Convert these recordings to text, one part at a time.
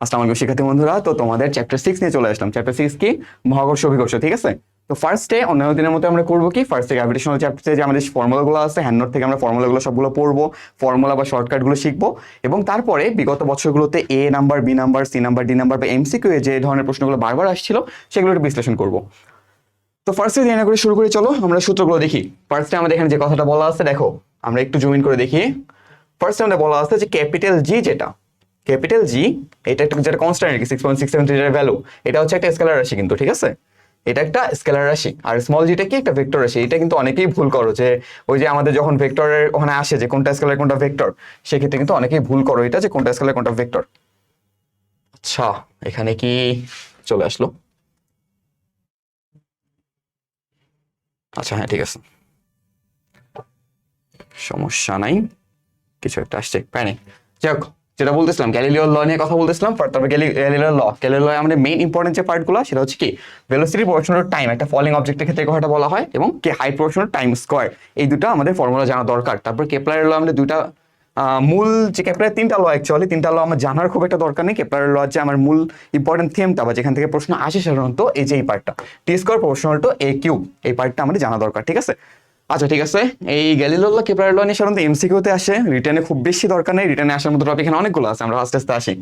আসসালামু আলাইকুম শিক্ষার্থী বন্ধুরা, তো তোমাদের চ্যাপ্টার সিক্স নিয়ে চলে আসলাম। চ্যাপ্টার সিক্স কি? মহাকর্ষ অভিকর্ষ, ঠিক আছে? তো ফার্স্টে অন্যান্য দিনের মতো আমরা করব কি? ফার্স্টে গ্র্যাভিটেশনাল চ্যাপ্টারে যে আমাদের ফর্মুলাগুলো আছে হ্যান্ড নোট থেকে আমরা ফর্মুলাগুলো সবগুলো পড়ব ফর্মুলা বা শর্টকাটগুলো শিখব এবং তারপরে বিগত বছরগুলোতে A number B number C number D number বা এমসিকিউ যে ধরনের প্রশ্নগুলো বারবার আসছিল, সেগুলো একটু বিশ্লেষণ করব। তো ফার্স্টে দিয়ে করে শুরু করে, চলো আমরা সূত্রগুলো দেখি। ফার্স্টে আমাদের এখানে যে কথাটা বলা আছে, দেখো, আমরা একটু জুম করে দেখি। ফার্স্টে আমাদের বলা আছে যে ক্যাপিটাল জি যেটা ক্যাপিটাল জি এটা একটা যেটা কনস্ট্যান্ট কি six point six seven three value এটা হচ্ছে একটা স্কেলার রাশি কিন্তু, ঠিক আছে? এটা একটা স্কেলার রাশি। আর স্মল জিটা কি? একটা ভেক্টর রাশি। এটা কিন্তু অনেকেই ভুল করো যে, ওই যে আমাদের যখন ভেক্টরের ওখানে আসে যে, কোনটা স্কেলার কোনটা ভেক্টর সেক্ষেত্রে কিন্তু অনেকেই ভুল করো এটা যে, কোনটা স্কেলার কোনটা ভেক্টর আচ্ছা এখানে কি চলে আসলো? আচ্ছা হ্যাঁ ঠিক আছে। সমস্যা নাই। কিছু একটা আসছে প্যানে যাই যেটা বলতেছিলাম গ্যালিলিওর ল নিয়ে কথা বলতেছিলাম তারপর গ্যালিলিওর ল গ্যালিলিও আমাদের মেইন ইম্পর্টেন্ট যে পার্টগুলো সেটা হচ্ছে কি? ভেলোসিটি প্রপোর্শনাল টাইম একটা ফলিং অবজেক্টের ক্ষেত্রে কথাটা বলা হয় এবং কি হাইট প্রপোর্শনাল টাইম স্কোয়ার এই দুটো আমাদের ফর্মুলা জানা দরকার। তারপর কেপলারের ল আমাদের আহ, মূল যে কেপলারের তিনটা ল অ্যাকচুয়ালি তিনটা ল আমার জানার খুব একটা দরকার নেই। কেপলারের ল যে আমার মূল ইম্পর্টেন্ট থিমটা বা যেখান থেকে প্রশ্ন আসে সাধারণত এই যে এই পার্টটা T square proportional to A cube এই পার্টটা আমাদের জানা দরকার ঠিক আছে? আচ্ছা ঠিক আছে। এই গ্যালিলোল্লা কেপলারের ল নিয়ে সাধারণত এমসিকিউতে আসে। রিটার্নে খুব বেশি দরকার নেই। রিটার্নে আসার মতো টপিক এখানে অনেকগুলো আছে। আমরা আস্তে আস্তে আসি।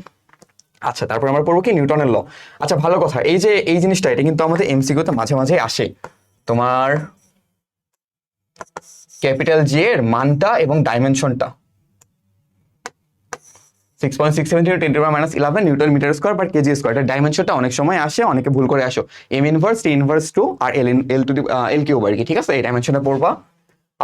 আচ্ছা তারপর আমরা পড়ব কি? নিউটনের ল আচ্ছা ভালো কথা। এই যে, এই জিনিসটা, এটা কিন্তু আমাদের এমসিকিউতে মাঝে মাঝে আসে। তোমার ক্যাপিটাল জি এর মানটা এবং ডাইমেনশনটা six point six seven ten minus eleven newton metre square but KG square এটা ডাইমেনশনটা অনেক সময় আসে, অনেকে ভুল করে আসো। M inverse T inverse two আর L L two L cube আর কি, ঠিক আছে? এই ডাইমেনশনটা পড়বা।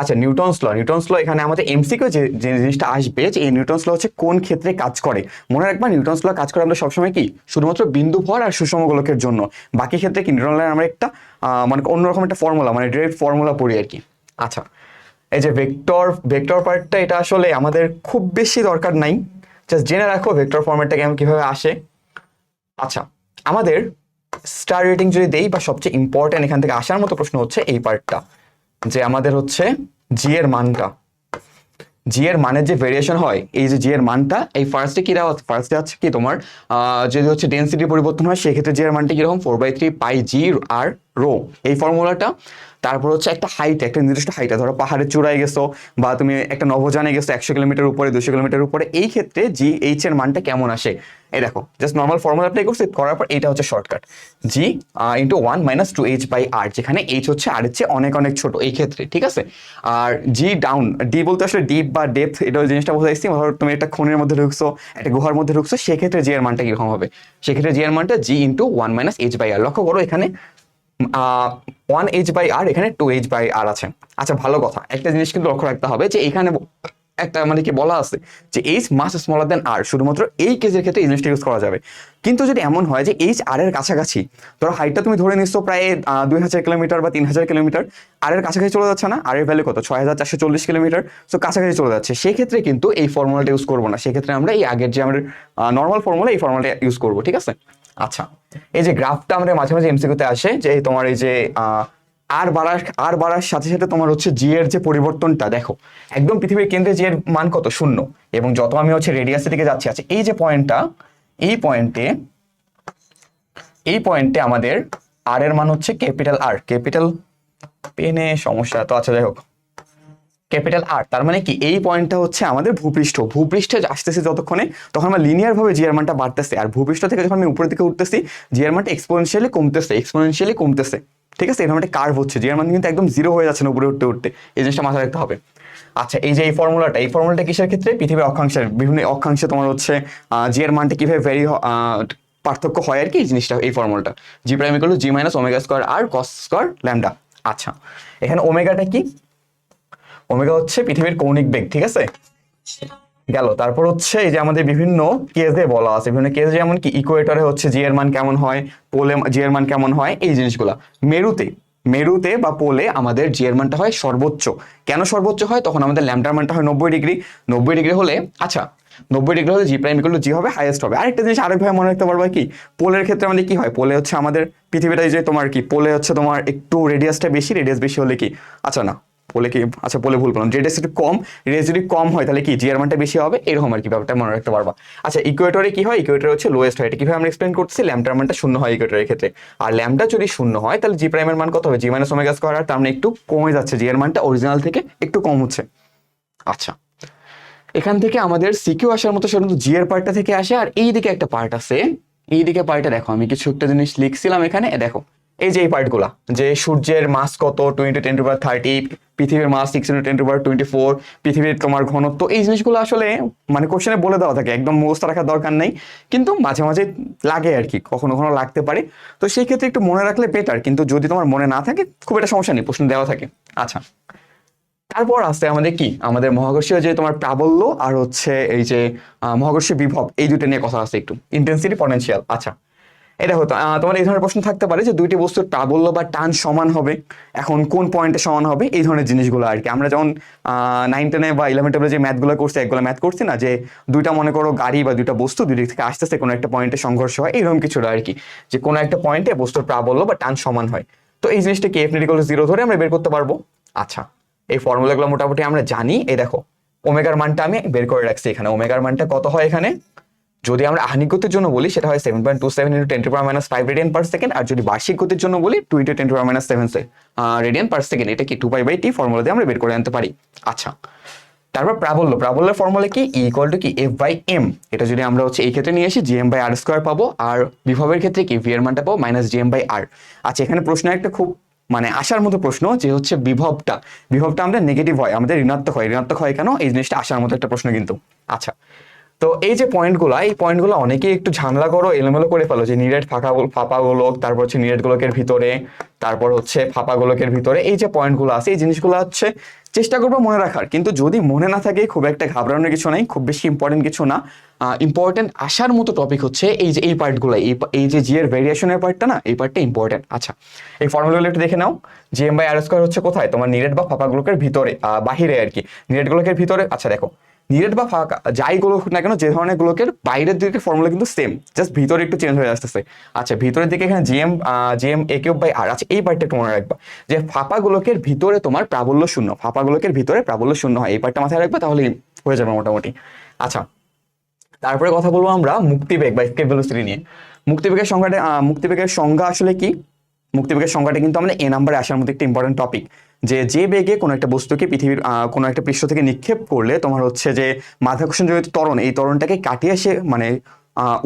আচ্ছা নিউটনস ল নিউটনস ল এখানে আমাদের এমসিকিউ যে যে জিনিসটা আসবে, যে এই নিউটনস ল হচ্ছে কোন ক্ষেত্রে কাজ করে। মনে রাখবা নিউটনস ল কাজ করে আমরা সবসময় কি? শুধুমাত্র বিন্দু ভর আর সুষম গোলকের জন্য। বাকি ক্ষেত্রে কি? নিউটন আমরা একটা মানে অন্যরকম একটা ফর্মুলা মানে ডিরেক্ট ফর্মুলা পড়ি আর কি। আচ্ছা এই যে ভেক্টর ভেক্টর পার্টটা এটা আসলে আমাদের খুব বেশি দরকার নাই। জাস্ট জেনে রাখো ভেক্টর ফর্মেটটা কেমন, কীভাবে আসে। আচ্ছা আমাদের স্টার রেটিং যদি দেই বা সবচেয়ে ইম্পর্ট্যান্ট এখান থেকে আসার মতো প্রশ্ন হচ্ছে এই পার্টটা যে আমাদের হচ্ছে জি এর মানটা। জি এর মানের যে ভেরিয়েশন হয়, এই যে জি এর মানটা, এই ফার্স্টে কি দেওয়া ফার্স্টে আছে কি তোমার? যদি হচ্ছে ডেন্সিটি পরিবর্তন হয়, সেক্ষেত্রে জি এর মানটা কীরকম? Four by three pi G R rho এই ফর্মুলাটা তারপর হচ্ছে একটা হাইট একটা নির্দিষ্ট হাইটে ধরো পাহাড়ের চূড়ায় গেছো, বা তুমি একটা নভোযানে গেছো, একশো কিলোমিটার উপরে, দুশো কিলোমিটার উপরে, এই ক্ষেত্রে জি এইচ এর মানটা কেমন আসে? এই দেখো জাস্ট নর্মাল ফর্মুলা অ্যাপ্লাই করছি, করার পর এটা হচ্ছে shortcut G into one minus two H by R যেখানে এইচ হচ্ছে আর এর চেয়ে অনেক অনেক ছোট এই ক্ষেত্রে, ঠিক আছে? আর জি ডাউন ডি বলতে আসলে ডিপ বা ডেপথ এটা জিনিসটা বোঝাইছি, ধরো তুমি একটা খুনের মধ্যে ঢুকছো, একটা গুহার মধ্যে ঢুকছো, সেক্ষেত্রে জি এর মানটা কীরকম হবে? সেক্ষেত্রে জি এর মানটা G into one minus H by R লক্ষ্য করো এখানে ওয়ান এইচ বাই আর এখানে টু এইচ বাই আর আছে। আচ্ছা ভালো কথা, একটা জিনিস কিন্তু লক্ষ্য রাখতে হবে যে এখানে একটা মানে কি বলা আছে যে এইচ মাস স্মলার দেন আর শুধুমাত্র এই কেসের ক্ষেত্রে জিনিসটা ইউজ করা যাবে। কিন্তু যদি এমন হয় যে এইচ আর এর কাছাকাছি ধরো হাইটটা তুমি ধরে নিচ্ছ প্রায় দুই হাজার কিলোমিটার বা তিন হাজার কিলোমিটার আর এর কাছাকাছি চলে যাচ্ছে না আর এর ভ্যালু কত? ছয় হাজার চারশো চল্লিশ কিলোমিটার সো কাছাকাছি চলে যাচ্ছে। সেক্ষেত্রে কিন্তু এই ফর্মুলাটা ইউজ করব না। সেক্ষেত্রে আমরা এই আগের যে আমাদের নর্মাল ফর্মুলা এই ফর্মুলাটা ইউজ করব ঠিক আছে? আচ্ছা এই যে গ্রাফটা আমাদের মাঝে মাঝে এমসিকিউতে আসে যে তোমার এই যে আহ, আর বাড়ার আর বাড়ার সাথে সাথে তোমার হচ্ছে জি এর যে পরিবর্তনটা, দেখো, একদম পৃথিবীর কেন্দ্রে জি এর মান কত? শূন্য। এবং যত আমি হচ্ছে রেডিয়াসের দিকে যাচ্ছি আচ্ছা এই যে পয়েন্টটা এই পয়েন্টে এই পয়েন্টে আমাদের আর এর মান হচ্ছে ক্যাপিটাল আর ক্যাপিটাল পেনে সমস্যা। তো আচ্ছা যাই হোক। ক্যাপিটাল আর তার মানে কি? এই পয়েন্টটা হচ্ছে আমাদের ভূপৃষ্ঠ। ভূপৃষ্ঠে আসতেছে যতক্ষণে, তখন আমার লিনিয়ার ভাবে জিয়ার মানটা বাড়তেছে। আর ভূপৃষ্ঠ থেকে যখন আমি উপরের দিকে উঠতেছি জিয়ার মানটা এক্সপোনেনশিয়ালি কমতেছে এক্সপোনেনশিয়ালি কমতেছে। ঠিক আছে? এরকম একটা কার্ভ হচ্ছে। জিয়ার মান কিন্তু একদম জিরো হয়ে যাচ্ছে না উপরে উঠতে উঠতে। এই জিনিসটা মাথায় রাখতে হবে। আচ্ছা এই যে এই ফর্মুলাটা এই ফর্মুলাটা কিসের ক্ষেত্রে? পৃথিবীর অক্ষাংশের। বিভিন্ন অক্ষাংশে তোমার হচ্ছে জিয়ার মানটা কীভাবে ভ্যারি পার্থক্য হয় আর কি এই জিনিসটা, এই ফর্মুলাটা G prime equal G minus omega square R cos square lambda আচ্ছা এখানে ওমেগাটা কি? ওমেগা হচ্ছে পৃথিবীর কৌণিক বেগ, ঠিক আছে? গেল। তারপর হচ্ছে এই যে আমাদের বিভিন্ন কেসে বলা আছে। বিভিন্ন কেস যেমন কি ইকুয়েটরে হচ্ছে জি মান কেমন হয় পোলে জি এর মান কেমন হয়, এই জিনিসগুলা। মেরুতে মেরুতে বা পোলে আমাদের জি এর মানটা হয় সর্বোচ্চ। কেন সর্বোচ্চ হয়? তখন আমাদের ল্যামডার মানটা হয় নব্বই ডিগ্রি। নব্বই ডিগ্রি হলে আচ্ছা নব্বই ডিগ্রি হলে জি প্রাইম ইকুয়াল জি হবে হাইয়েস্ট হবে। আরেকটা জিনিস আরেকভাবে মনে রাখতে পারবা কি? পোলের ক্ষেত্রে আমাদের কি হয়? পোলে হচ্ছে আমাদের পৃথিবীটা যে তোমার কি? পোলে হচ্ছে তোমার একটু রেডিয়াসটা বেশি রেডিয়াস বেশি হলে কি? আচ্ছা না। বলে কি আচ্ছা বলে ভুল করলাম। জেড যদি কম রেজ যদি কম হয়, তাহলে কি জি এর মানটা বেশি হবে? এরকম আর কি ব্যাপারটা মনে রাখতে পারবা। আচ্ছা ইকুয়েটরে কি হয়? ইকুয়েটর হচ্ছে লোয়েস্ট হয় এটা কীভাবে আমরা এক্সপ্লেন করতেছি? ল্যামটার মানটা শূন্য হয় ইকুয়েটরের ক্ষেত্রে। আর ল্যামটা যদি শূন্য হয়, তাহলে জি প্রাইমের মান কত হবে? G minus omega square R তার মানে একটু কমে যাচ্ছে। জি এর মানটা অরিজিনাল থেকে একটু কম হচ্ছে। আচ্ছা এখান থেকে আমাদের সিকিউ আসার মতো সাধারণত জি এর পার্টটা থেকে আসে। আর এই দিকে একটা পার্ট আছে। এই দিকে পার্টটা দেখো, আমি কিছু একটা জিনিস লিখছিলাম এখানে। দেখো এই যে এই পার্টগুলা, যে সূর্যের মাস কত টোয়েন্টি টেন টু থার্টি পৃথিবীর mass six ten to twenty four পৃথিবীর তোমার ঘনত্ব, এই জিনিসগুলো আসলে মানে কোশ্চেনে বলে দেওয়া থাকে, একদম মুখস্থ রাখার দরকার নেই। কিন্তু মাঝে মাঝে লাগে আর কি, কখনো কখনো লাগতে পারে। তো সেই ক্ষেত্রে একটু মনে রাখলে বেটার কিন্তু যদি তোমার মনে না থাকে, খুব একটা সমস্যা নেই, প্রশ্ন দেওয়া থাকে। আচ্ছা। তারপর আসতে আমাদের কি? আমাদের মহাকর্ষীয় যে তোমার প্রাবল্য আর হচ্ছে এই যে মহাকর্ষীয় বিভব, এই দুটো নিয়ে কথা আছে একটু। ইন্টেন্সিটি পটেনশিয়াল আচ্ছা। এটা হতো। তোমার এই ধরনের প্রশ্ন থাকতে পারে যে দুইটি বস্তুর প্রাবল্য বা টান সমান হবে। এখন কোন পয়েন্টে সমান হবে? এই ধরনের জিনিসগুলো আর কি। আমরা যেমন নাইন টেনে বা ইলেভেন টেনে যে ম্যাথগুলো করছি, একগুলো ম্যাথ করছি না, যে দুইটা মনে করো গাড়ি বা দুইটা বস্তু দুই দিক থেকে আসতেছে কোনো একটা পয়েন্টে সংঘর্ষ হয়, এইরকম কিছুটা আর কি। যে কোনো একটা পয়েন্টে বস্তুর প্রাবল্য বা টান সমান হয়। তো এই জিনিসটা কি এফ নিটিকল জিরো ধরে আমরা বের করতে পারব? আচ্ছা এই ফর্মুলাগুলো মোটামুটি আমরা জানি। এই দেখো, ওমেগার মানটা আমি বের করে রাখছি এখানে। ওমেগার মানটা কত হয় এখানে? যদি আমরা আহ্নিক গতির জন্য বলি, সেটা হয় seven point two seven into ten to power minus five radian per second আর যদি বার্ষিক গতির জন্য বলি two into ten to power minus seven radian per second এটা কি two pi by T formula দিয়ে আমরা বের করে আনতে পারি? আচ্ছা তারপর প্রাবল্য, প্রাবল্যের ফর্মুলা কি? ইকুয়াল টু কি? এফ বাই এম এটা যদি আমরা হচ্ছে এই ক্ষেত্রে নিয়ে আসি জিএম বাই আর স্কোয়ার পাবো, আর বিভবের ক্ষেত্রে কি? ভি এর মানটা পাবো মাইনাস জিএম বাই আর আচ্ছা এখানে প্রশ্ন একটা খুব মানে আসার মতো প্রশ্ন, যে হচ্ছে বিভবটা বিভবটা আমাদের নেগেটিভ হয়, আমাদের ঋণাত্মক হয় ঋণাত্মক হয় কেন? এই জিনিসটা আসার মতো একটা প্রশ্ন কিন্তু। আচ্ছা তো এই যে পয়েন্টগুলো এই পয়েন্টগুলো অনেকেই একটু ঝামেলা করো, এলোমেলো করে ফেলো যে নিরেট ফাঁকা ফাঁপা গোলক, তারপর হচ্ছে নিরেট গোলকের ভিতরে, তারপর হচ্ছে ফাঁপা গোলকের ভিতরে, এই যে পয়েন্টগুলো আছে, এই জিনিসগুলো হচ্ছে চেষ্টা করব মনে রাখার। কিন্তু যদি মনে না থাকে, খুব একটা ঘাবড়ানোর কিছু নাই, খুব বেশি ইম্পর্টেন্ট কিছু না। ইম্পর্টেন্ট আসার মতো টপিক হচ্ছে এই যে, এই পার্টগুলো এই যে জি এর ভেরিয়েশনের পার্টটা না, এই পার্টটা ইম্পর্টেন্ট আচ্ছা এই ফর্মুলাগুলো একটু দেখে নাও। G M by R square হচ্ছে কোথায়? তোমার নিরেট বা ফাঁপা গোলকের ভিতরে বাহিরে আর কি। নিরেট গোলকের ভিতরে আচ্ছা দেখো। নিরেট বা ফাঁকা, যাই গোলক না কেন, যে ধরনের গোলকের বাইরের দিকে ফর্মুলা কিন্তু সেম জাস্ট ভিতরে একটু চেঞ্জ হয়ে আসতেছে। আচ্ছা ভিতরের দিকে এখানে G M G M A cube by R আচ্ছা এই পার্টটা একটু মনে রাখবা, যে ফাঁপা গোলকের ভিতরে তোমার প্রাবল্য শূন্য, ফাঁপা গোলকের ভিতরে প্রাবল্য শূন্য হয়, এই পার্টটা মাথায় রাখবে তাহলে হয়ে যাবে মোটামুটি। আচ্ছা তারপরে কথা বলব আমরা মুক্তিবেগ বা স্কেপ ভেলোসিটি নিয়ে। মুক্তিবেগের সংজ্ঞাটা মুক্তিবেগের সংজ্ঞা আসলে কি? মুক্তিবেগের সংজ্ঞাটা কিন্তু আমাদের এ নাম্বারে আসার মধ্যে একটা ইম্পর্টেন্ট টপিক যে যে বেগে কোনো একটা বস্তুকে পৃথিবীর কোনো একটা পৃষ্ঠ থেকে নিক্ষেপ করলে তোমার হচ্ছে যে মাধ্যাকর্ষণ জনিত ত্বরণ, এই ত্বরণটাকে কাটিয়ে সে মানে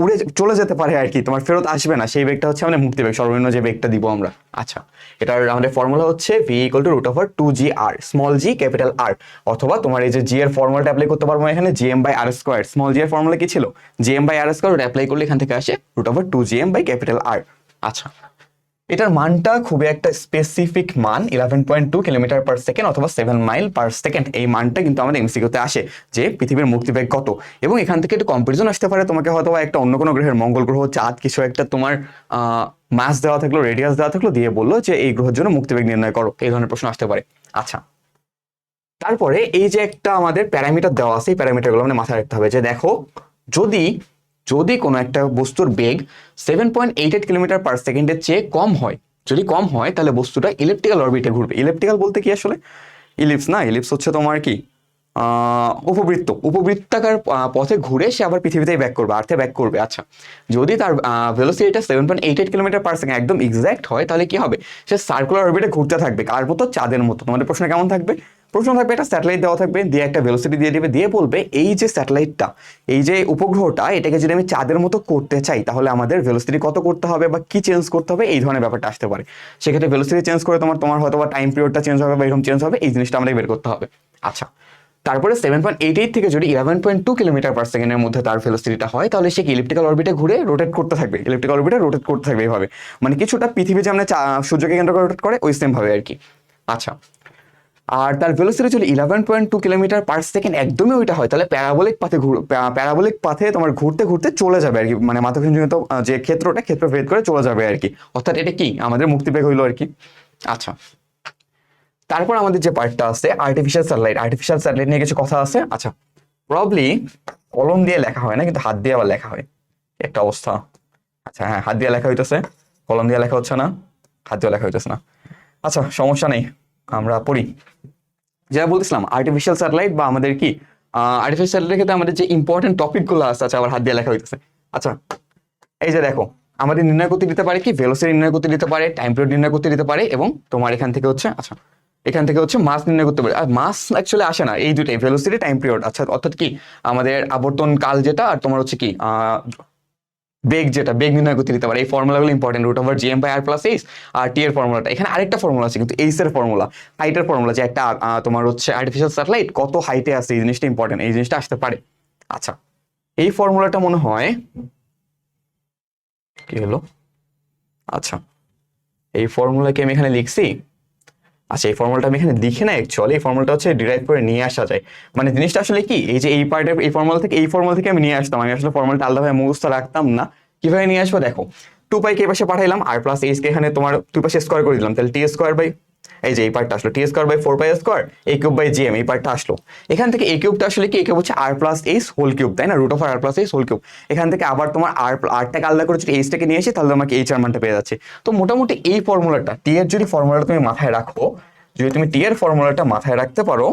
উড়ে চলে যেতে পারে আর কি, তোমার ফেরত আসবে না। সেই বেগটা হচ্ছে আমাদের মুক্তিবেগ সর্বনিম্ন যে বেগটা দিব আমরা। আচ্ছা এটার আমাদের ফর্মুলা হচ্ছে V equal to root over two G R small G capital R অথবা তোমার এই যে জি এর ফর্মুলাটা অ্যাপ্লাই করতে পারব এখানে G M by R square small G এর ফর্মুলা কি ছিল? G M by R square ওটা অ্যাপ্লাই করলে এখান থেকে আসে root over two G M by capital R আচ্ছা এটার মানটা খুবই একটা স্পেসিফিক মান eleven point two kilometre per second অথবা সেভেন মাইল পার সেকেন্ড এই মানটা কিন্তু আমাদের এমসিকিউতে আসে যে পৃথিবীর মুক্তিবেগ কত। এবং এখান থেকে একটু কম্পারিজন আসতে পারে, তোমাকে হয়তো একটা অন্য কোনো গ্রহের মঙ্গল গ্রহ, চাঁদ, কিছু একটা তোমার মাস দেওয়া থাকল রেডিয়াস দেওয়া থাকল, দিয়ে বলল যে এই গ্রহের জন্য মুক্তিবেগ নির্ণয় করো, এই ধরনের প্রশ্ন আসতে পারে। আচ্ছা তারপরে এই যে একটা আমাদের প্যারামিটার দেওয়া আছে, এই প্যারামিটারগুলো মানে মাথায় রাখতে হবে যে দেখো, যদি যদি কোনো একটা বস্তুর বেগ seven point eight eight kilometre per সেকেন্ডের চেয়ে কম হয়, যদি কম হয়, তাহলে বস্তুটা ইলেকট্রিক্যাল অরবিটে ঘুরবে। ইলেকট্রিক্যাল বলতে কি আসলে? ইলিপস না ইলিপস হচ্ছে তোমার কি? উপবৃত্ত। উপবৃত্তাকার পথে ঘুরে সে আবার পৃথিবীতেই ব্যাক করবে আর্থে ব্যাক করবে। আচ্ছা যদি তার ভেলোসিটিটা seven point eight eight kilometre per second একদম এক্স্যাক্ট হয়, তাহলে কি হবে? সে সার্কুলার অরবিটে ঘুরতে থাকবে কার মতো চাঁদের মতো। তোমাদের প্রশ্ন কেমন থাকবে? প্রশ্ন থাকবে একটা স্যাটেলাইট দেওয়া থাকবে, দিয়ে একটা ভেলোসিটি দিয়ে দেবে, দিয়ে বলবে এই যে স্যাটেলাইটটা এই যে উপগ্রহটা, এটাকে যদি আমি চাঁদের মতো করতে চাই, তাহলে আমাদের ভেলোসিটি কত করতে হবে বা কি চেঞ্জ করতে হবে, এই ধরনের ব্যাপারটা আসতে পারে। সেক্ষেত্রে ভেলোসিটি চেঞ্জ করে তোমার তোমার হয়তো বা টাইম পিরিয়ডটা চেঞ্জ হবে বা এরকম চেঞ্জ হবে, এই জিনিসটা আমাদের বের করতে হবে। আচ্ছা তারপরে সেভেন পয়েন্ট এইট এইট থেকে যদি eleven point two kilometre per সেকেন্ডের মধ্যে তার ভেলোসিটিটা হয়, তাহলে সে ইলেকট্রিক্যাল অরবিটে ঘুরে রোটেট করতে থাকবে? ইলেকট্রিক্যাল অরবিটে রোটেট করতে থাকবে এইভাবে মানে কিছুটা পৃথিবী যেমন চা- সূর্যকে কেন্দ্র করে রোটেট করে, ওই সেম ভাবে আর কি। আচ্ছা আর তার ভেলোসিটি যদি eleven point two kilometre per second একদমই ওইটা হয়। তাহলে প্যারাবোলিক পাথে প্যারাবোলিক পাথে তোমার ঘুরতে ঘুরতে চলে যাবে আর কি। মানে আহ, যে ক্ষেত্রটা ক্ষেত্র ভেদ করে চলে যাবে আর কি। অর্থাৎ এটা কি? আমাদের মুক্তিবেগ হইল আর কি। আচ্ছা। তারপর আমাদের যে পার্টটা আছে আর্টিফিশিয়াল স্যাটেলাইট আর্টিফিশিয়াল স্যাটেলাইট নিয়ে কিছু কথা আছে। আচ্ছা প্রবলি কলম দিয়ে লেখা হয় না কিন্তু হাত দিয়ে আবার লেখা হয়। একটা অবস্থা। আচ্ছা হ্যাঁ হাত দিয়ে লেখা হইতেছে। কলম দিয়ে লেখা হচ্ছে না হাত দিয়ে লেখা হইতেছে না। আচ্ছা সমস্যা নেই আমরা পড়ি। যেটা বলতেছিলাম আর্টিফিশিয়াল স্যাটেলাইট বা আমাদের কি আর্টিফিশিয়াল স্যাটেলাইটের ক্ষেত্রে আমাদের যে ইম্পর্টেন্ট টপিকগুলো আছে আচ্ছা আবার হাত দিয়ে লেখা হইতেছে। আচ্ছা এই যে দেখো, আমাদের নির্ণয় করতে দিতে পারে কি ভেলোসিটি নির্ণয় করতে দিতে পারে টাইম পিরিয়ড নির্ণয় করতে দিতে পারে, এবং তোমার এখান থেকে হচ্ছে আচ্ছা এখান থেকে হচ্ছে মাস নির্ণয় করতে পারে। আর মাস অ্যাকচুয়ালি আসে না, এই দুটাই ভেলোসিটি টাইম পিরিয়ড আচ্ছা অর্থাৎ কি, আমাদের আবর্তন কাল যেটা, আর তোমার হচ্ছে কি বেগ যেটা, বেগ নির্ণয় করতে দিতে পারে। এই ফর্মুলাগুলো important root over G M by R plus H R T এর ফর্মুলাটা এখানে আরেকটা ফর্মুলা আছে, কিন্তু এইচ এর ফর্মুলা হাইটের ফর্মুলা যে একটা তোমার হচ্ছে আর্টিফিশিয়াল স্যাটেলাইট কত হাইটে আছে, এই জিনিসটা ইম্পর্টেন্ট এই জিনিসটা আসতে পারে। আচ্ছা এই ফর্মুলাটা মনে হয়, কি হলো? আচ্ছা এই ফর্মুলাকে আমি এখানে লিখছি আচ্ছা এই ফর্মুলাটা আমি এখানে লিখে না অ্যাকচুয়ালি এই ফর্মুলাটা হচ্ছে ডিরাইভ করে নিয়ে আসা যায়। মানে জিনিসটা আসলে কি, এই যে এই পার্টের এই ফর্মুলা থেকে, এই ফর্মুলা থেকে আমি নিয়ে আসতাম। আমি আসলে ফর্মুলাটা আলাদাভাবে মুখস্থ রাখতাম না। কীভাবে নিয়ে আসব? দেখো টু পাই কে পাশে পাঠাইলাম আর প্লাস এইচকে এখানে তোমার টু পাশে স্কোয়ার করে দিলাম। তাহলে টি স্কোয়ার বাই এই যে এই পার্টটা আসলো T square by four pi square A cube by G M এই পার্টটা আসলো। এখান থেকে এ কিউবটা আসলে কি? এ কিউব হচ্ছে R plus H whole cube তাই না? Root of R plus H whole cube এখান থেকে আবার তোমার আর আরটাকে আলাদা করে যদি এইচটাকে নিয়ে আসি, তাহলে আমাকে এইচ আর মানটা পেয়ে যাচ্ছে। তো মোটামুটি এই ফর্মুলাটা টি এর যদি ফর্মুলাটা তুমি মাথায় রাখো, যদি তুমি টি এর ফর্মুলাটা মাথায় রাখতে পারো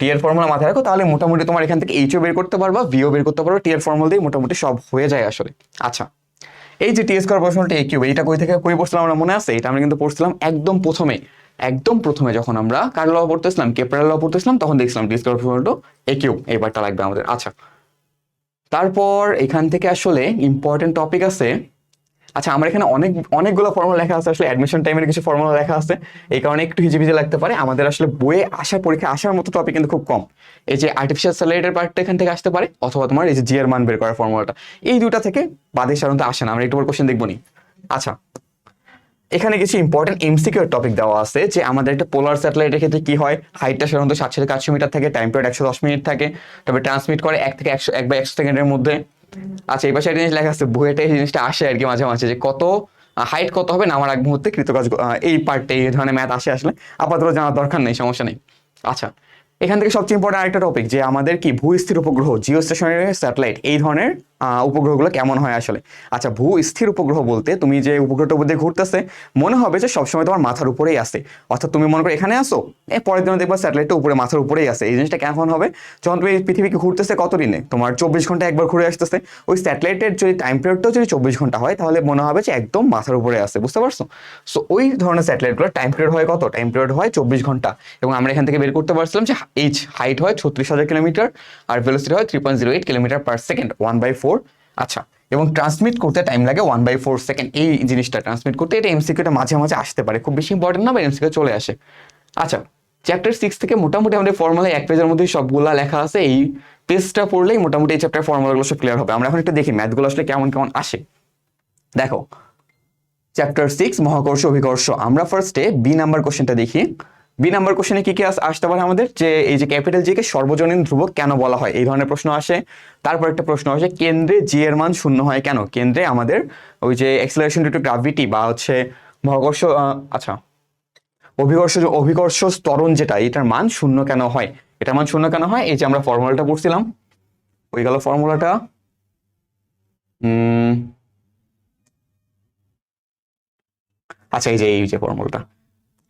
টি এর ফর্মুলা মাথায় রাখো, তাহলে মোটামুটি তোমার এখান থেকে এইচও বের করতে পারবা ভিও বের করতে পারো টি এর ফর্মুলা দিয়ে মোটামুটি সব হয়ে যায় আসলে। আচ্ছা। এই যে টি স্কোয়ার প্রশ্নটা এ কিউব এইটা কই থেকে, কই পড়ছিলাম আমরা মনে আছে? এটা আমরা কিন্তু পড়ছিলাম একদম প্রথমে একদম প্রথমে যখন আমরা কার ল পড়তেছিলাম কেপড়ার ল পড়তেছিলাম, তখন দেখছিলাম টি স্কোয়ার প্রশ্নটা এ কিউব এই পার্টটা লাগবে আমাদের। আচ্ছা তারপর এখান থেকে আসলে ইম্পর্টেন্ট টপিক আছে আচ্ছা আমার এখানে অনেক, অনেকগুলো ফর্মুলা লেখা আছে, আসলে অ্যাডমিশন টাইমের কিছু ফর্মুলা লেখা আছে। এই কারণে একটু হিজিবিজি লাগতে পারে। আমাদের আসলে বইয়ে আসার পরীক্ষা, আসার মতো টপিক কিন্তু খুব কম। এই যে আর্টিফিশিয়াল স্যালারিটের পার্টটা এখান থেকে আসতে পারে, অথবা তোমার এই যে জিয়ার মান বের করার ফর্মুলাটা এই দুটা থেকে বাদে সাধারণত আসে না, আমরা একটু কোশ্চেন দেখব নি। আচ্ছা এখানে কিছু ইম্পর্টেন্ট এমসিকিউ টপিক দেওয়া আছে, যে আমাদের একটা পোলার স্যাটেলাইটের ক্ষেত্রে কি হয়? হাইটটা সাধারণত সাতশো থেকে আটশো মিটার থাকে টাইম পিরিয়ড একশো দশ মিনিট থাকে। তবে ট্রান্সমিট করে এক থেকে একশো, এক বা একশো সেকেন্ডের মধ্যে। আচ্ছা এই পাশে একটা জিনিস লেখা আছে বুয়েটে এই জিনিসটা আসে আর কি মাঝে মাঝে যে কত হাইট কত হবে না আমার এক মুহূর্তে কৃতকাজ এই পার্টে এই ধরনের ম্যাথ আসে আসলে। আপাতত জানার দরকার নেই, সমস্যা নেই। আচ্ছা এখান থেকে সবচেয়ে ইম্পর্টেন্ট আরেকটা টপিক যে আমাদের কি ভূস্থির উপগ্রহ জিও স্টেশনারি স্যাটেলাইট এই ধরনের উপগ্রহগুলো কেমন হয় আসলে? আচ্ছা ভূ স্থির উপগ্রহ বলতে তুমি যে উপগ্রহটার উপর ঘুরতেছে, মনে হবে যে সবসময় তোমার মাথার উপরেই আসে অর্থাৎ তুমি মনে করো এখানে আসো এ পরের দিন দেখবা স্যাটেলাইটটা উপরে, মাথার উপরেই আসে এই জিনিসটা কেমন হবে? যখন তুমি পৃথিবীকে ঘুরতেছে কত দিনে তোমার চব্বিশ ঘণ্টা একবার ঘুরে আসতেছে। ওই স্যাটেলাইটের যদি টাইম পিরিয়ডটাও যদি চব্বিশ ঘণ্টা হয়, তাহলে মনে হবে যে একদম মাথার উপরে আসে বুঝতে পারছ? সো ওই ধরনের স্যাটেলাইটগুলোর টাইম পিরিয়ড হয় কত? টাইম পিরিয়ড হয় চব্বিশ ঘণ্টা। এবং আমরা এখান থেকে বের করতে পারছিলাম যে এইচ হাইট হয় ছত্রিশ হাজার কিলোমিটার আর ভেলোসিটি হয় three point zero eight kilometre per second one by four আচ্ছা এবং ট্রান্সমিট করতে টাইম লাগে ওয়ান বাই ফোর সেকেন্ড এই জিনিসটা ট্রান্সমিট করতে, এটা এমসিকিউটা মাঝে মাঝে আসতে পারে। খুব বেশি ইম্পর্টেন্ট না বা এমসিকিউ চলে আসে। আচ্ছা চ্যাপ্টার সিক্স থেকে মোটামুটি আমাদের ফর্মুলা এক পেজের মধ্যেই সবগুলা লেখা আছে। এই পেজটা পড়লেই মোটামুটি এই চ্যাপ্টার ফর্মুলাগুলো সব ক্লিয়ার হবে। আমরা এখন একটু দেখি ম্যাথগুলো আসলে কেমন কেমন আসে। দেখো চ্যাপ্টার সিক্স মহাকর্ষ, অভিকর্ষ। আমরা ফার্স্টে বি নাম্বার কোশ্চেনটা দেখি। বি নাম্বার কোশ্চেনে কি কি আস- আসতে পারে আমাদের? যে এই যে ক্যাপিটাল জি কে সর্বজনীন ধ্রুবক কেন বলা হয়? এই ধরনের প্রশ্ন আসে। তারপর একটা প্রশ্ন আসে, কেন্দ্রে জি এর মান শূন্য হয় কেন? কেন্দ্রে আমাদের ওই যে এক্সেলারেশন ডু টু গ্রাভিটি বা হচ্ছে মহাকর্ষ আচ্ছা অভিকর্ষ অভিকর্ষ স্তরণ যেটা, এটার মান শূন্য কেন হয়? এটার মান শূন্য কেন হয়? এই যে আমরা ফর্মুলাটা পড়ছিলাম। ওই গেল ফর্মুলাটা আচ্ছা এই যে এই যে ফর্মুলাটা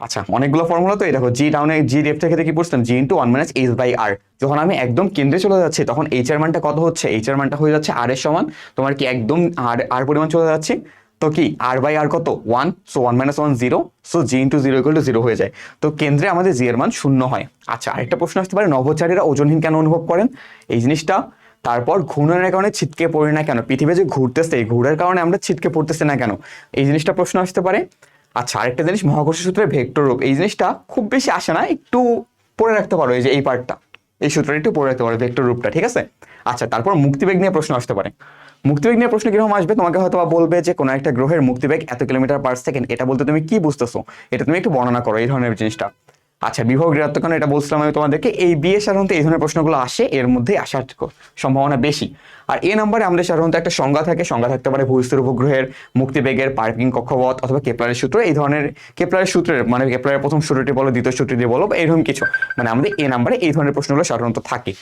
আচ্ছা অনেকগুলো ফর্মুলা তো এই দেখো জি ডাউনে জি লেফটের ক্ষেত্রে কি পড়ছিলাম G into one minus H by R যখন আমি একদম কেন্দ্রে চলে যাচ্ছি, তখন এইচ এর মানটা কত হচ্ছে? এইচ এর মানটা হয়ে যাচ্ছে আর এর সমান। তোমার কি একদম আর আর পরিমাণ চলে যাচ্ছে? তো কি আর বাই আর কত? One so one minus one zero so G into zero equal to zero হয়ে যায়। তো কেন্দ্রে আমাদের জি এর মান শূন্য হয়। আচ্ছা আরেকটা প্রশ্ন আসতে পারে, নভোচারীরা ওজনহীন কেন অনুভব করেন? এই জিনিসটা। তারপর ঘূর্ণনের কারণে ছিটকে পড়ি না কেন? পৃথিবী যে ঘুরতেছে, এই ঘুরের কারণে আমরা ছিটকে পড়তেছে না কেন? এই জিনিসটা প্রশ্ন আসতে পারে। আচ্ছা আরেকটা জিনিস মহাকর্ষ সূত্রে ভেক্টর রূপ। এই জিনিসটা খুব বেশি আসে না, একটু পড়ে রাখতে পারো এই যে এই পার্টটা এই সূত্রটা একটু পড়ে রাখতে পারো, ভেক্টর রূপটা, ঠিক আছে? আচ্ছা তারপর মুক্তিবেগ নিয়ে প্রশ্ন আসতে পারে। মুক্তিবেগ নিয়ে প্রশ্ন কীরকম আসবে? তোমাকে হয়তো বা বলবে যে কোনো একটা গ্রহের মুক্তিবেগ এত কিলোমিটার পার সেকেন্ড এটা বলতে তুমি কি বুঝতেছো? এটা তুমি একটু বর্ণনা করো এই ধরনের জিনিসটা। আচ্ছা বিভব ঋণাত্মক এটা বলছিলাম আমি তোমাদেরকে। এই বিয়ে সাধারণত এই ধরনের প্রশ্নগুলো আসে, এর মধ্যে আসার সম্ভাবনা বেশি। আর এ নাম্বারে আমাদের সাধারণত একটা সংজ্ঞা থাকে। সংজ্ঞা থাকতে পারে ভূস্থির উপগ্রহের, মুক্তিবেগের, পার্কিং কক্ষপথ অথবা কেপলারের সূত্র। এই ধরনের কেপলারের সূত্রের মানে কেপলারের প্রথম সূত্রটি বলো, দ্বিতীয় সূত্রটি বলো, বা এরকম কিছু। মানে আমাদের এ নাম্বারে এই ধরনের প্রশ্নগুলো সাধারণত থাকে।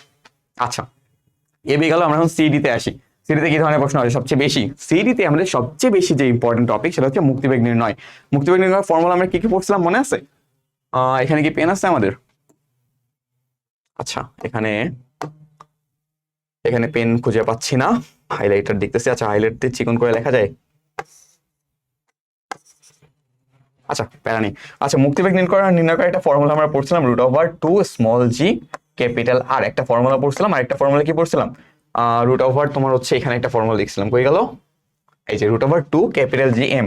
আচ্ছা এ গেল, আমরা এখন সিডিতে আসি। সিডিতে কি ধরনের প্রশ্ন আছে সবচেয়ে বেশি। সিডিতে আমাদের সবচেয়ে বেশি যে ইম্পর্টেন্ট টপিক সেটা হচ্ছে মুক্তিবেগ নির্ণয়। মুক্তিবেগ নির্ণয় ফর্মুলা আমরা কি কি পড়ছিলাম, মনে আছে? এখানে কি পেন আছে আমাদের? আচ্ছা এখানে এখানে পেন খুঁজে পাচ্ছি না। হাইলাইটার দেখতেছি। আচ্ছা হাইলাইট দিয়ে চিকন করে লেখা যায়? আচ্ছা প্যারা নেই। আচ্ছা মুক্তিবেগ নির্ণয় করার নির্ণয় করার একটা ফর্মুলা আমরা পড়ছিলাম root over two small G capital R একটা ফর্মুলা পড়ছিলাম আর একটা ফর্মুলা কি পড়ছিলাম? রুট ওভার তোমার হচ্ছে এখানে একটা ফর্মুলা লিখছিলাম। কই গেল? এই যে root over two capital G M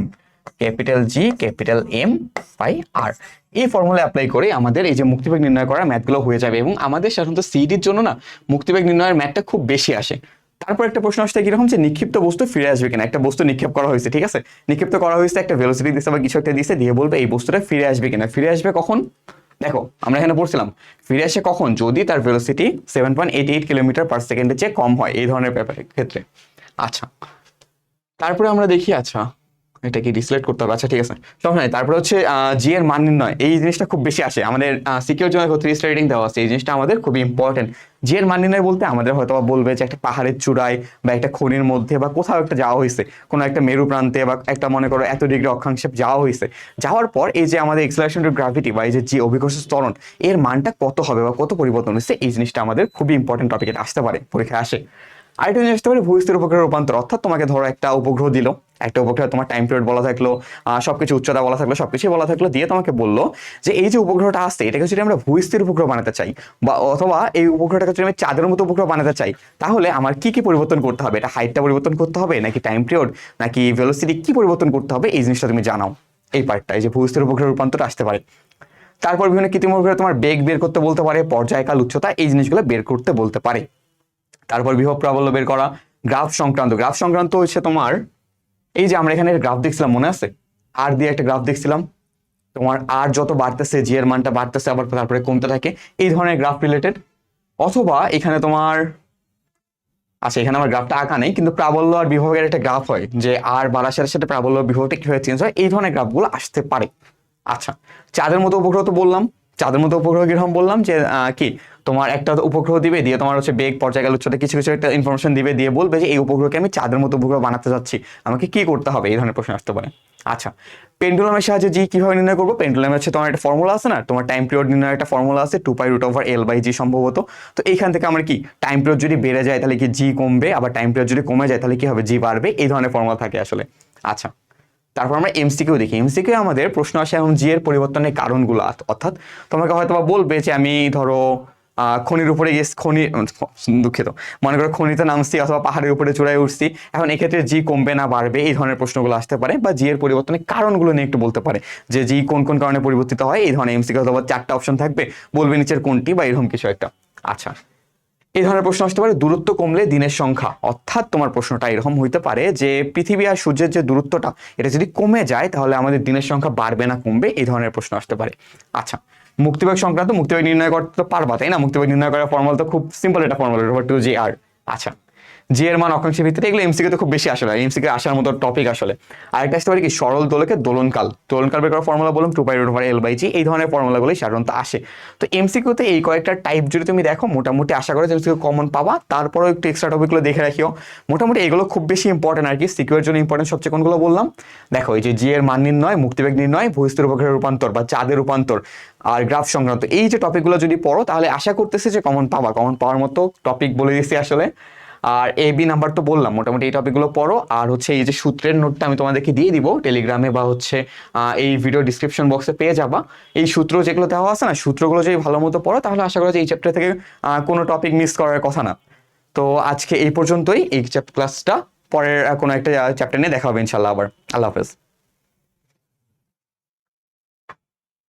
capital G capital M by R এই ফর্মুলা অ্যাপ্লাই করে আমাদের এই যে মুক্তিবেগ নির্ণয় করা ম্যাথগুলো হয়ে যাবে এবং আমাদের সাধারণত সিডির জন্য না মুক্তিবেগ নির্ণয়ের ম্যাথটা খুব বেশি আসে। তারপর একটা প্রশ্ন আসছে কীরকম যে নিক্ষিপ্ত বস্তু ফিরে আসবে কিনা? একটা বস্তু নিক্ষেপ করা হয়েছে, ঠিক আছে? নিক্ষিপ্ত করা হয়েছে, একটা ভেলোসিটি দিচ্ছে বা কিছু একটা দিচ্ছে দিয়ে বলবে এই বস্তুটা ফিরে আসবে কিনা? ফিরে আসবে কখন? দেখো, আমরা এখানে পড়ছিলাম, ফিরে আসে কখন? যদি তার velocity seven point eight eight kilometre per সেকেন্ডের চেয়ে কম হয়, এই ধরনের ব্যাপারের ক্ষেত্রে। আচ্ছা তারপরে আমরা দেখি আচ্ছা এটা কি ডিসলেক্ট করতে হবে? আচ্ছা ঠিক আছে। সমস্যা নাই। তারপরে হচ্ছে জি এর মান নির্ণয়। এই জিনিসটা খুব বেশি আসে। আমাদের সিকিউর জন্য থ্রি স্টার দেওয়া আছে। এই জিনিসটা আমাদের খুবই ইম্পর্টেন্ট জি এর মান নির্ণয় বলতে আমাদের হয়তো বলবে যে একটা পাহাড়ের চূড়ায় বা একটা খনির মধ্যে বা কোথাও একটা যাওয়া হয়েছে। কোনো একটা মেরু প্রান্তে বা একটা মনে করো এত ডিগ্রি অক্ষাংশে যাওয়া হয়েছে। যাওয়ার পর এই যে আমাদের এক্সেলারেশন টু গ্রাভিটি বা এই যে জি অভিকর্ষ ত্বরণ, এর মানটা কত হবে বা কত পরিবর্তন হচ্ছে এই জিনিসটা আমাদের খুবই ইম্পর্টেন্ট টপিকে আসতে পারে। পরীক্ষায় আসে। আরেকটা জিনিস আসতে পারে ভূস্থির উপগ্রহ রূপান্তর। অর্থাৎ তোমাকে ধরো একটা উপগ্রহ দিল একটা উপগ্রহ তোমার টাইম পিরিয়ড বলা থাকল আহ, সবকিছু উচ্চতা বলা থাকল সবকিছুই বলা থাকল দিয়ে তোমাকে বলল যে এই যে উপগ্রহটা আসছে এটাকে যদি আমরা ভূস্থির উপগ্রহ বানাতে চাই বা অথবা এই উপগ্রহটাকে যদি আমি চাঁদের মতো উপগ্রহ বানাতে চাই তাহলে আমার কি কি পরিবর্তন করতে হবে? এটা হাইটটা পরিবর্তন করতে হবে নাকি টাইম পিরিয়ড নাকি ভেলোসিটি কি পরিবর্তন করতে হবে? এই জিনিসটা তুমি জানাও। এই পার্টটা এই যে ভূস্থির উপগ্রহ রূপান্তর আসতে পারে। তারপর বিভিন্ন কৃত্রিম উপগ্রহ তোমার বেগ বের করতে বলতে পারে পর্যায়কাল উচ্চতা এই জিনিসগুলো বের করতে বলতে পারে। তারপর বিভব প্রাবল্য বের করা, গ্রাফ সংক্রান্ত। গ্রাফ সংক্রান্ত হচ্ছে তোমার, এই যে আমরা এখানে গ্রাফ দেখছিলাম, মনে আছে? আর দিয়ে একটা গ্রাফ দেখছিলাম। তোমার আর যত বাড়তেছে জি এর মানটা বাড়তেছে, আবার তারপরে কমতে থাকে, এই ধরনের গ্রাফ রিলেটেড অথবা এখানে তোমার আচ্ছা এখানে আমার গ্রাফটা আঁকা নেই, কিন্তু প্রাবল্য আর বিভবের একটা গ্রাফ হয়, যে আর বাড়ার সাথে সাথে প্রাবল্য বিভবটা কীভাবে চেঞ্জ হয়, এই ধরনের গ্রাফগুলো আসতে পারে। আচ্ছা চাঁদের মতো উপগ্রহ তো বললাম চাঁদের মতো উপগ্রহ কীরকম বললাম যে কি তোমার একটা উপগ্রহ দিবে দিয়ে তোমার হচ্ছে বেগ, পর্যায়কাল, উচ্চতা, কিছু কিছু একটা ইনফরমেশন দিবে দিয়ে বলবে যে এই উপগ্রহকে আমি চাঁদের মতো উপগ্রহ বানাতে যাচ্ছি। আমাকে কি করতে হবে? এই ধরনের প্রশ্ন আসতে পারে। আচ্ছা পেন্ডুলামের সাহায্যে জি কীভাবে নির্ণয় করব? পেন্ডুলাম হচ্ছে তোমার একটা ফর্মুলা আছে না? তোমার টাইম পিরিয়ড নির্ণয়ের একটা ফর্মুলা আছে two pi root over L by G সম্ভবত। তো এইখান থেকে আমার কি? টাইম পিরিয়ড যদি বেড়ে যায় তাহলে কি জি কমবে? আবার টাইম পিরিয়ড যদি কমে যায় তাহলে কি হবে? জি বাড়বে। এই ধরনের ফর্মুলা থাকে আসলে। আচ্ছা তারপর আমরা এমসিকিউ দেখি। এমসিকিউ আমাদের প্রশ্ন আসে এখন জি এর পরিবর্তনের কারণগুলো অর্থাৎ তোমাকে হয়তো বা বলবে যে আমি ধরো খনির উপরে গিয়ে খনি দুঃখিত। মনে করো খনিতে নামছি অথবা পাহাড়ের উপরে চূড়ায় উঠছি। এখন এক্ষেত্রে জি কমবে না, বাড়বে, এই ধরনের প্রশ্নগুলো আসতে পারে বা জি এর পরিবর্তনের কারণগুলো নিয়ে একটু বলতে পারে যে জি কোন কোন কারণে পরিবর্তিত হয়, এই ধরনের এমসিকিউ অথবা চারটা অপশন থাকবে, বলবে নিচের কোনটি বা এরকম কিছু একটা। আচ্ছা। এই ধরনের প্রশ্ন আসতে পারে, দূরত্ব কমলে দিনের সংখ্যা। অর্থাৎ তোমার প্রশ্নটা এরকম হইতে পারে যে, পৃথিবী আর সূর্যের যে দূরত্বটা, এটা যদি কমে যায়, তাহলে আমাদের দিনের সংখ্যা বাড়বে না, কমবে, এই ধরনের প্রশ্ন আসতে পারে। আচ্ছা মুক্তিবাগ সংক্রান্ত মুক্তিবাগ নির্ণয় করতে তো পারবা, তাই না? মুক্তিবাগ নির্ণয় করার ফর্মাল তো খুব সিম্পল একটা ফর্মাল টু জি আর। আচ্ছা জি এর মান অক্ষাংশের ভিত্তিতে, এগুলো এমসিকে তো খুব বেশি আসলে এমসিকে আসার মতো টপিক আসলে। আরেকটা আসতে পারে কি? সরল দোলকের দোলনকাল। দোলনকাল বের করার ফর্মুলা বললাম two pi root over L by G এই ধরনের ফর্মুলাগুলোই সাধারণত আসে। তো এমসিকিউতে এই কয়েকটা টাইপ যদি তুমি দেখো, মোটামুটি আশা করে এমসিকিউ কমন পাবা। তারপরেও একটু এক্সট্রা টপিকগুলো দেখে রাখিও। মোটামুটি এগুলো খুব বেশি ইম্পর্টেন্ট আর কি। সিকিউর জন্য ইম্পর্টেন্ট সবচেয়ে কোনগুলো বললাম? দেখো, এই যে জি এর মান নির্ণয়, মুক্তিবেগ নির্ণয়, ভূস্থির উপগ্রহের রূপান্তর বা চাঁদের রূপান্তর আর গ্রাফ সংক্রান্ত। এই যে টপিকগুলো যদি পড়ো, তাহলে আশা করতেছি যে কমন পাবা। কমন পাওয়ার মতো টপিক বলে দিচ্ছি আসলে। আর এ বি নাম্বার তো বললাম, মোটামুটি এই টপিকগুলো পড়ো। আর হচ্ছে এই যে সূত্রের নোটটা আমি তোমাদেরকে দিয়ে দিব টেলিগ্রামে বা হচ্ছে এই ভিডিও ডিসক্রিপশন বক্সে পেয়ে যাবা। এই সূত্র যেগুলো দেওয়া আছে না, সূত্রগুলো যদি ভালো মতো পড়ো, তাহলে আশা করা যে এই চ্যাপ্টার থেকে কোনো টপিক মিস করার কথা না। তো আজকে এই পর্যন্তই, এই ক্লাসটা পরের কোনো একটা চ্যাপ্টার নিয়ে দেখা হবে ইনশাল্লাহ আবার। আল্লাহ হাফেজ।